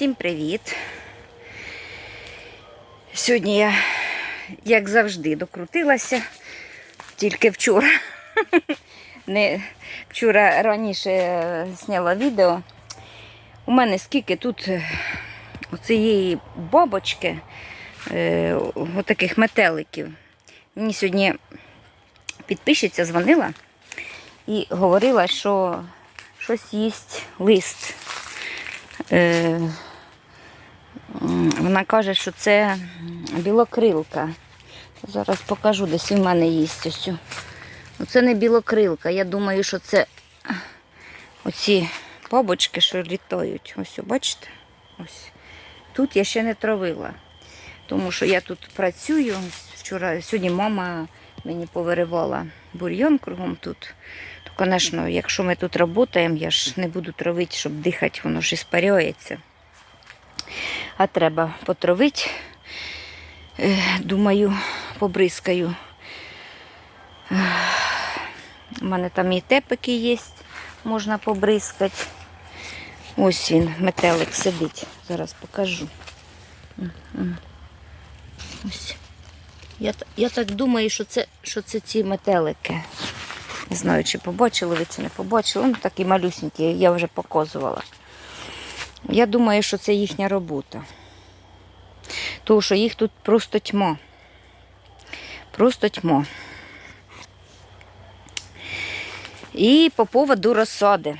Всім привіт! Сьогодні я, як завжди, докрутилася, тільки вчора. Не, вчора раніше е, зняла відео. У мене скільки тут е, оцієї бабочки, е, отаких метеликів. Мені сьогодні підписчиця дзвонила і говорила, що щось їсть лист. Вона каже, що це білокрилка. Зараз покажу, десь в мене їсть ось. Ну, Це не білокрилка. Я думаю, що це оці бабочки, що літають. Ось, бачите? Ось. Тут я ще не травила, тому що я тут працюю. Вчора, сьогодні мама мені повиривала бур'йон кругом тут. То, звісно, якщо ми тут працюємо, я ж не буду травити, щоб дихати, воно ж іспаряється. А треба потравити. Е, Думаю, побризкаю. У мене там і тепики є, можна побризкати. Ось він, метелик сидить. Зараз покажу. Ось. Я, я так думаю, що це, що це ці метелики. Не знаю, чи побачили ви, чи не побачили. Ну, такі малюсенькі, я вже показувала. Я думаю, що це їхня робота. Тому що їх тут просто тьма. Просто тьма. І по поводу розсади.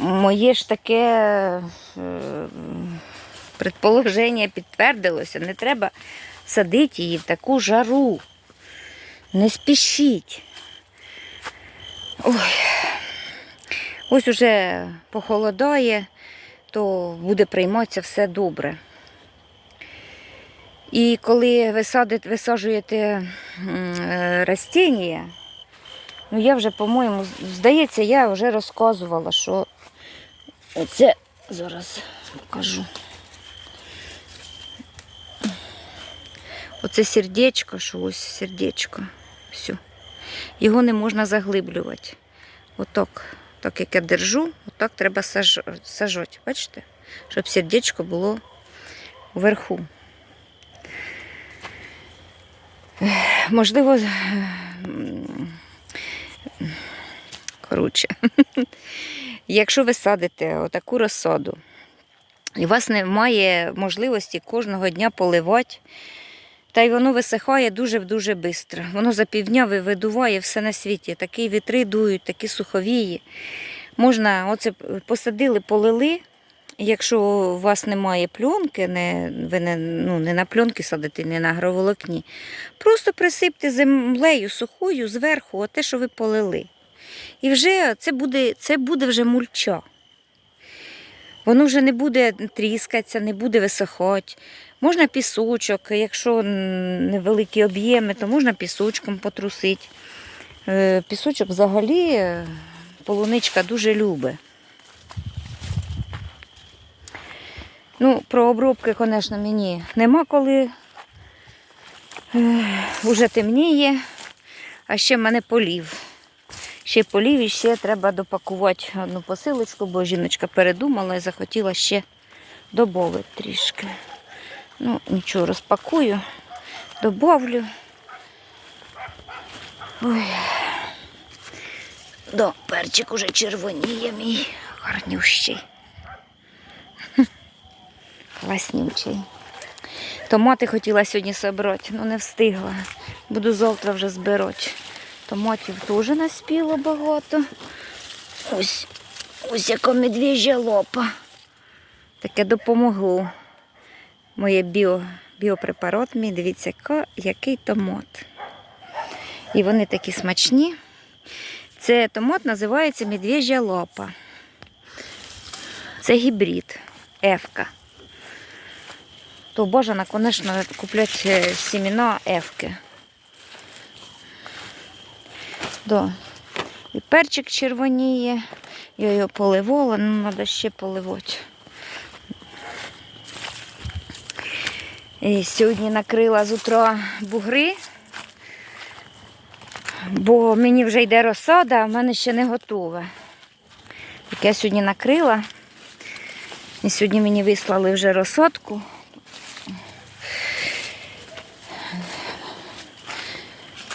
Моє ж таке е, предположення підтвердилося. Не треба садити її в таку жару. Не спішіть. Ой. Ось уже похолодає, то буде прийматися все добре. І коли ви садите, висаджуєте е, растіння, ну я вже, по-моєму, здається, я вже розказувала, що оце зараз покажу. Оце сердечко, що ось сердечко. Все. Його не можна заглиблювати. Отак, так як я держу, отак треба саж... сажати. Бачите? Щоб сердечко було вверху. Можливо, коротше, якщо ви садите отаку розсаду, і у вас немає можливості кожного дня поливати, та й воно висихає дуже-дуже швидко. Воно за півдня видуває все на світі. Такі вітри дують, такі суховії. Можна, оце посадили, полили. Якщо у вас немає пленки, не, ви не, ну, не на пленки садите, не на агроволокні, просто присипте землею сухою зверху, те, що ви полили. І вже це буде, це буде вже мульча. Воно вже не буде тріскатися, не буде висихати. Можна пісочок, якщо невеликі об'єми, то можна пісочком потрусити. Е, Пісочок взагалі е, полуничка дуже любить. Ну, про обробки, звісно, мені нема коли. Е, Уже темніє, а ще в мене полів. Ще полів і ще треба допакувати одну посилочку, бо жіночка передумала і захотіла ще додати трішки. Ну, нічого, розпакую, добавлю. Ой. Да, перчик уже червоніє мій, гарнющий. Класнючий. Томати хотіла сьогодні собрати, але не встигла. Буду завтра вже збирати. Томатів теж наспіло багато. Ось, ось яка медвежя лопа. Таке допомогло. Моє біо, біопрепарат мій, дивіться, який томат. І вони такі смачні. Це томат називається медвежя лапа. Це гібрид, ефка. То бажано, звісно, купляти семена ефки. Да. І перчик червоніє. Я його поливала, ну треба ще поливати. І сьогодні накрила з утра бугри, бо мені вже йде розсада, а в мене ще не готове. Так я сьогодні накрила І сьогодні мені вислали вже розсадку.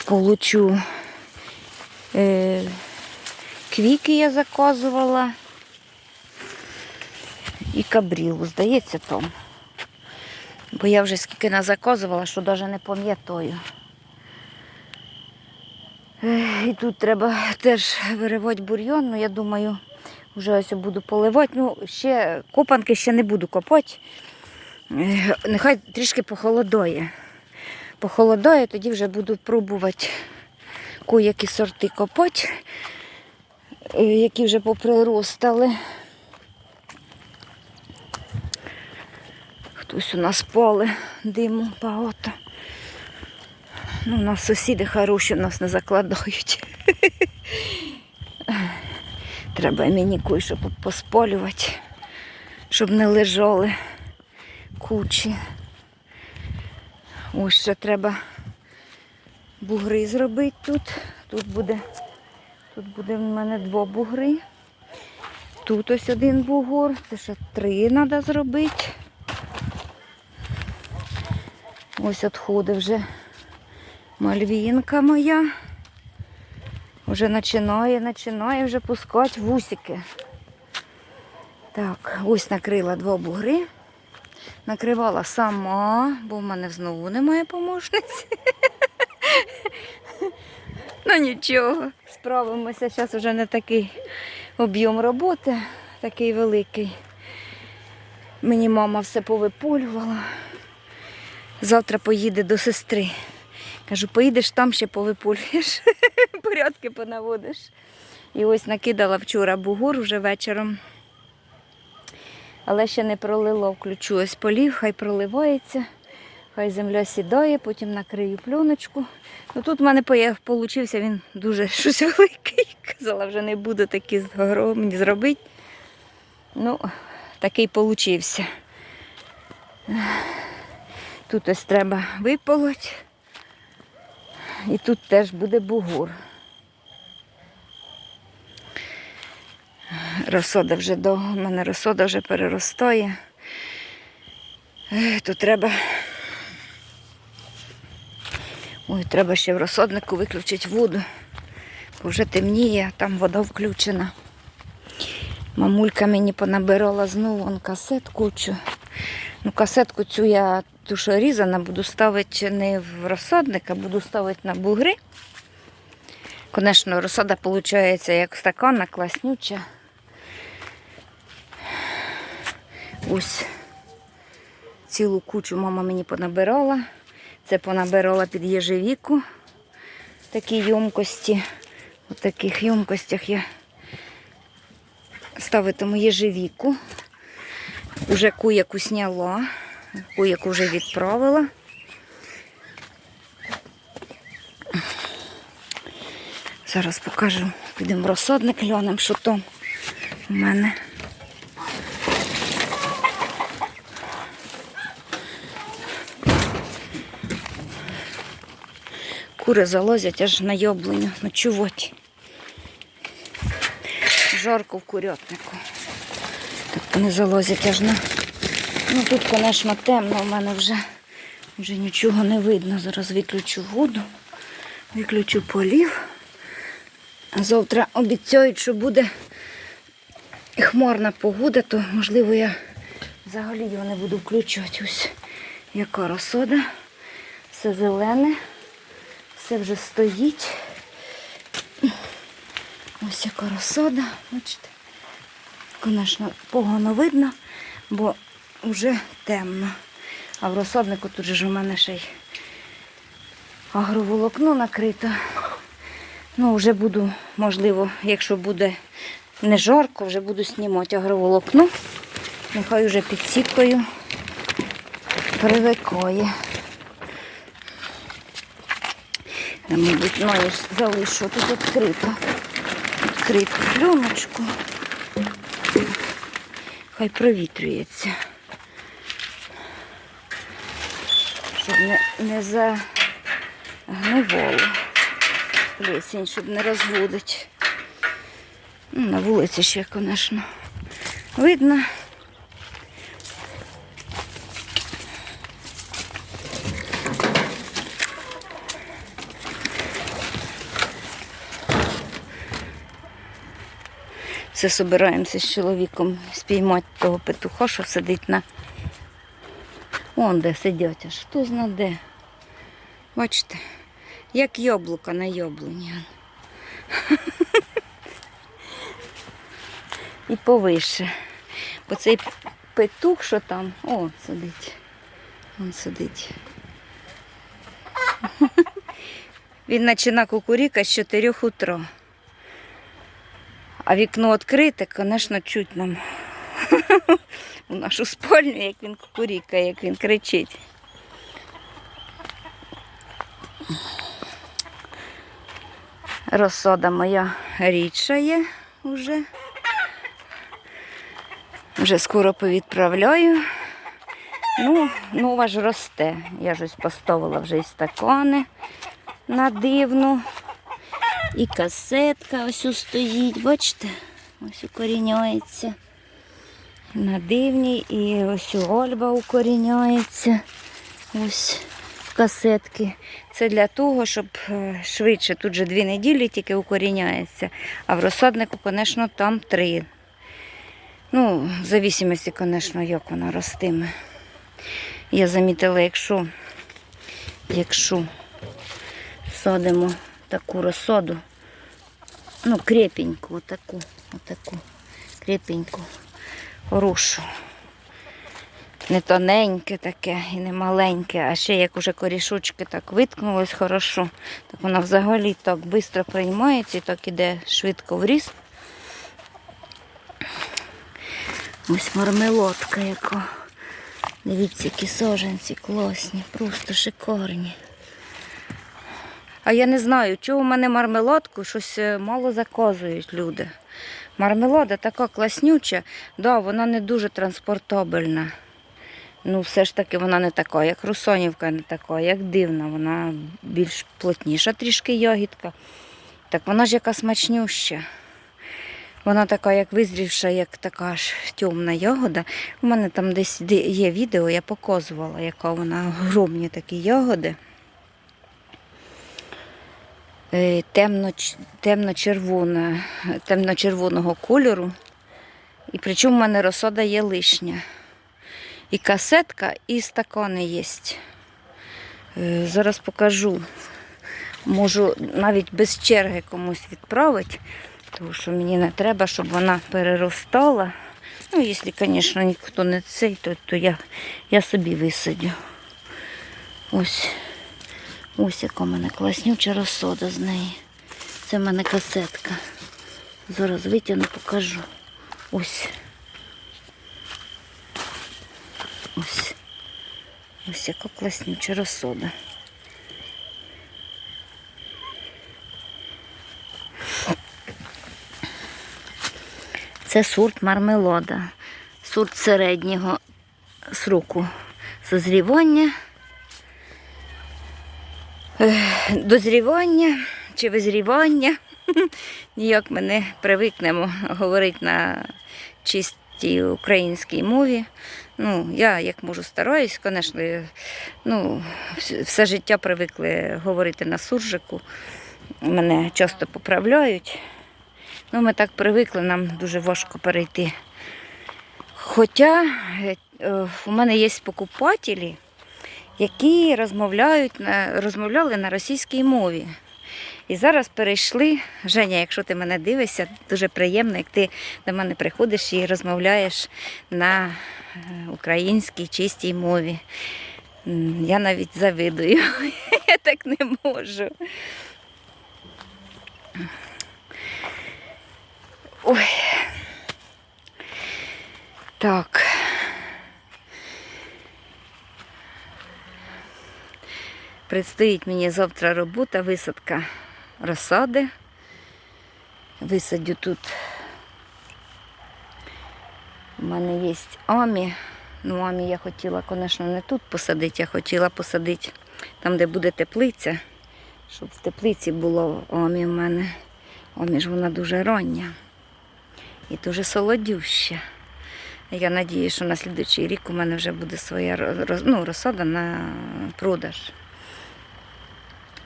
Получу е, квіки я заказувала. І кабрілу, здається, там. Бо я вже скільки не заказувала, що навіть не пам'ятаю. І тут треба теж виривати бур'йон, ну я думаю, вже ось буду поливати. Ну, ще копанки ще не буду копати. Нехай трішки похолодає. Похолодає, тоді вже буду пробувати кое-які сорти копати, е, які вже поприростали. Хтось у нас поле, диму багато. Ну, у нас сусіди хороші, нас не закладають. Треба мені кое-що посполювати, щоб не лежали кучі. Ось ще треба бугри зробити тут. Тут буде, тут буде в мене два бугри. Тут ось один бугор, це ще три треба зробити. Ось відходи вже мальвінка моя. Вже починає, починає вже пускати вусики. Так, ось накрила два бугри. Накривала сама, бо в мене знову немає помощниці. Ну нічого, справимося. Зараз вже не такий об'єм роботи, такий великий. Мені мама все повипулювала. Завтра поїде до сестри. Кажу, поїдеш там ще повипулюєш, порядки понаводиш. І ось накидала вчора бугур вже вечором. Але ще не пролило, включу ось полів, хай проливається, хай земля сідає, потім накрию пленочку. Ну тут в мене вийшов він дуже щось великий. Казала, вже не буду такі згромні зробити. Ну, такий получився. Тут ось треба виполоть. І тут теж буде бугур. Розсода вже до у мене розсода вже переростає. Тут треба. Ой, треба ще в розсоднику виключити воду, бо вже темніє, там вода включена. Мамулька мені понабирала знову вон касет кучу. Ну, касетку цю я ту, що різана, буду ставити не в розсадник, а буду ставити на бугри. Звісно, розсада виходить як стакана, класнюча. Ось цілу кучу мама мені понабирала. Це понабирала під єжевіку. Такі ємкості. У таких ємкостях я ставитиму єжевіку. Уже куяку сняла, куяку вже відправила. Зараз покажу, підемо в розсадник глянемо, що там у мене. Кури залозять аж на яблуню ночувати. Жарко в курятнику. Так вони залозять аж на. Ну тут, звісно, темно, у мене вже, вже нічого не видно. Зараз виключу воду, виключу полів. А завтра обіцяють, що буде хмарна погода, то можливо я взагалі його не буду включувати. Ось яка розсода. Все зелене, все вже стоїть. Ось яка розсода, бачите. Звісно, погано видно, бо вже темно. А в розсаднику тут же у мене ще й агроволокно накрито. Ну, вже буду, можливо, якщо буде не жарко, вже буду знімати агроволокно. Нехай вже під сіткою привикає. Я, мабуть, маю залишу тут відкрито. Відкриту пленочку. Хай провітрюється. щоб не не загнивало. Плесінь, щоб не розводить. Ну, на вулиці ще, звісно, видно. Все збираємося з чоловіком спіймати того петуха, що сидить на Вон де сидять аж. Хто зна де. Бачите, як яблука на яблуні. І повише. Бо цей петух, що там, о, сидить. Він сидить. Він починає кукуріка з 4 утра. А вікно відкрите, звісно, чуть нам у нашу спальню, як він кукурікає, як він кричить. Розсода моя рідша є вже. Вже скоро повідправляю. Ну, нова ж росте. Я ж ось поставила вже і стакани на дивну. І касетка ось ось стоїть, бачите? Ось укоріняється. На дивній і ось Ольба укоріняється. Ось касетки. Це для того, щоб е, швидше. Тут же дві неділі тільки укоріняється. А в розсаднику, звісно, там три. Ну, в зависимості, звісно, як вона ростиме. Я замітила, якщо, якщо садимо таку розсаду, ну, крепеньку, отаку, отаку, крепеньку, хорошу. Не тоненьке таке і не маленьке, а ще як уже корішочки так виткнулось хорошо, так вона взагалі так швидко приймається і так іде швидко в ріст. Ось мармелодка яка. Дивіться, які саженці класні, просто шикарні. А я не знаю, чого в мене мармеладку щось е, мало заказують люди. Мармелада така класнюча, да, вона не дуже транспортабельна. Ну, все ж таки вона не така, як русонівка, не така, як дивна, вона більш плотніша трішки ягідка. Так вона ж яка смачнюща. Вона така, як визрівша, як така ж темна ягода. У мене там десь є відео, я показувала, яка вона огромні такі ягоди. Е, Темно, темно-червона, темно-червоного кольору. І причому в мене розсода є лишня. І касетка, і стакани є. Е, Зараз покажу. Можу навіть без черги комусь відправити, тому що мені не треба, щоб вона переростала. Ну, якщо, звісно, ніхто не цей, то, то я, я собі висадю. Ось. Ось яка в мене класнюча розсода з неї. Це в мене касетка. Зараз витягну, покажу. Ось. Ось. Ось яка класнюча розсода. Це сорт мармелода. Сорт середнього сроку созрівання. Дозрівання чи визрівання. Ніяк ми не привикнемо говорити на чистій українській мові. Ну, я як можу стараюсь, звісно, ну, все життя привикли говорити на суржику. Мене часто поправляють. Ну, ми так привикли, нам дуже важко перейти. Хоча е, у мене є покупателі, які розмовляють розмовляли на російській мові. І зараз перейшли. Женя, якщо ти мене дивишся, дуже приємно, як ти до мене приходиш і розмовляєш на е, українській чистій мові. Я навіть завидую. Я так не можу. Ой. Так. Предстоїть мені завтра робота, висадка розсади. Висадю тут. У мене є амі. Ну, амі я хотіла, звісно, не тут посадити, я хотіла посадити там, де буде теплиця, щоб в теплиці було амі в мене. Амі ж вона дуже рання і дуже солодюща. Я сподіваюся, що на слідуючий рік у мене вже буде своя ну, розсада на продаж.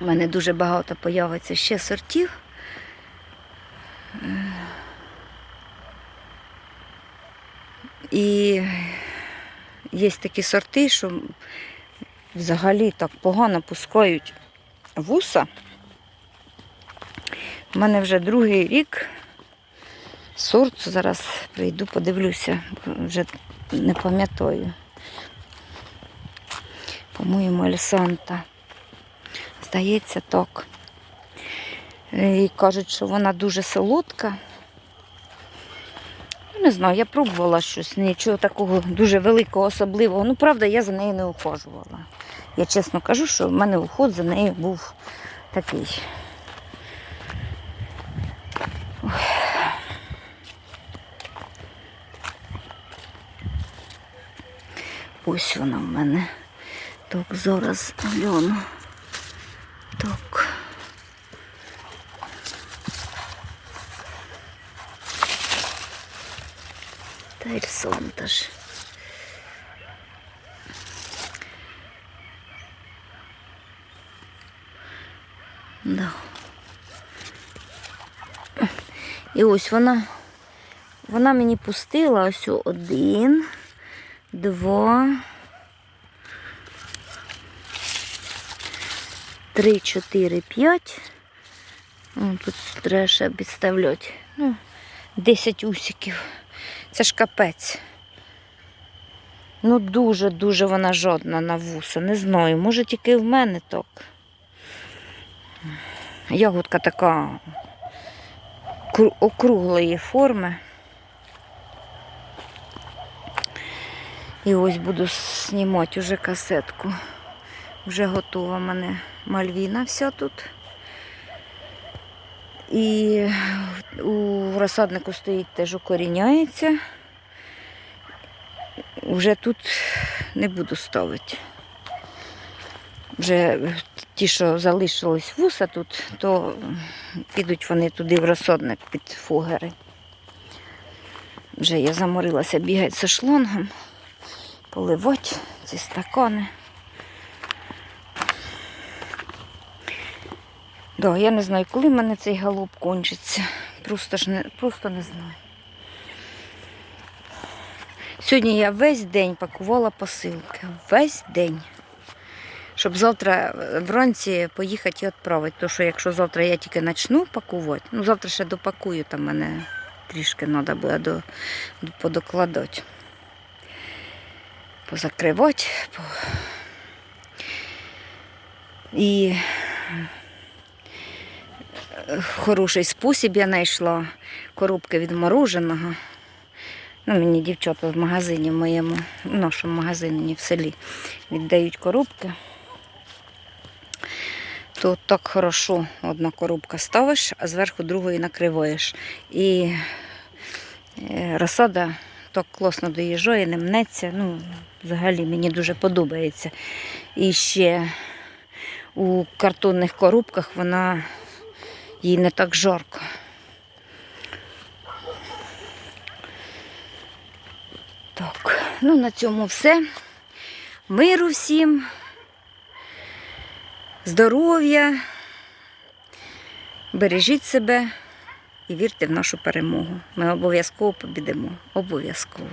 У мене дуже багато появиться ще сортів. І є такі сорти, що взагалі так погано пускають вуса. У мене вже другий рік сорт. Зараз прийду, подивлюся, вже не пам'ятаю. По-моєму, Альсанта. Здається, так. І кажуть, що вона дуже солодка. Ну, Не знаю, я пробувала щось, нічого такого дуже великого, особливого. Ну, правда, я за нею не ухожувала. Я чесно кажу, що в мене уход за нею був такий. Ось вона в мене. Так, зараз гляну. Так. Тайрсон ж. Да. І ось вона, вона мені пустила ось один, два, три, чотири, п'ять. О, Тут треба ще підставляти. Ну, 10 усиків. Це ж капець. Ну, дуже-дуже вона жодна на вуса. Не знаю, може тільки в мене так. Ягодка така округлої форми. І ось буду знімати уже касетку. Вже готова в мене мальвіна вся тут. І у розсаднику стоїть теж укоріняється. Вже тут не буду ставити. Вже ті, що залишились вуса тут, то підуть вони туди в розсадник під фугери. Вже я заморилася бігати зі шлонгом, поливати ці стакани. Да, я не знаю, коли в мене цей галоп кончиться. Просто ж не, просто не знаю. Сьогодні я весь день пакувала посилки. Весь день. Щоб завтра вранці поїхати і відправити. Тому що якщо завтра я тільки почну пакувати, ну завтра ще допакую, там мене трішки треба буде до, до, подокладати. Позакривати. По... І хороший спосіб я знайшла коробки від мороженого. Ну, мені дівчата в магазині в моєму, в нашому магазині в селі віддають коробки. То так хорошо одна коробка ставиш, а зверху другої накриваєш. І е, розсада так класно доїжджає, не мнеться. Ну, взагалі мені дуже подобається. І ще у картонних коробках вона їй не так жарко. Так, ну на цьому все. Миру всім, здоров'я, бережіть себе і вірте в нашу перемогу. Ми обов'язково побідемо. Обов'язково.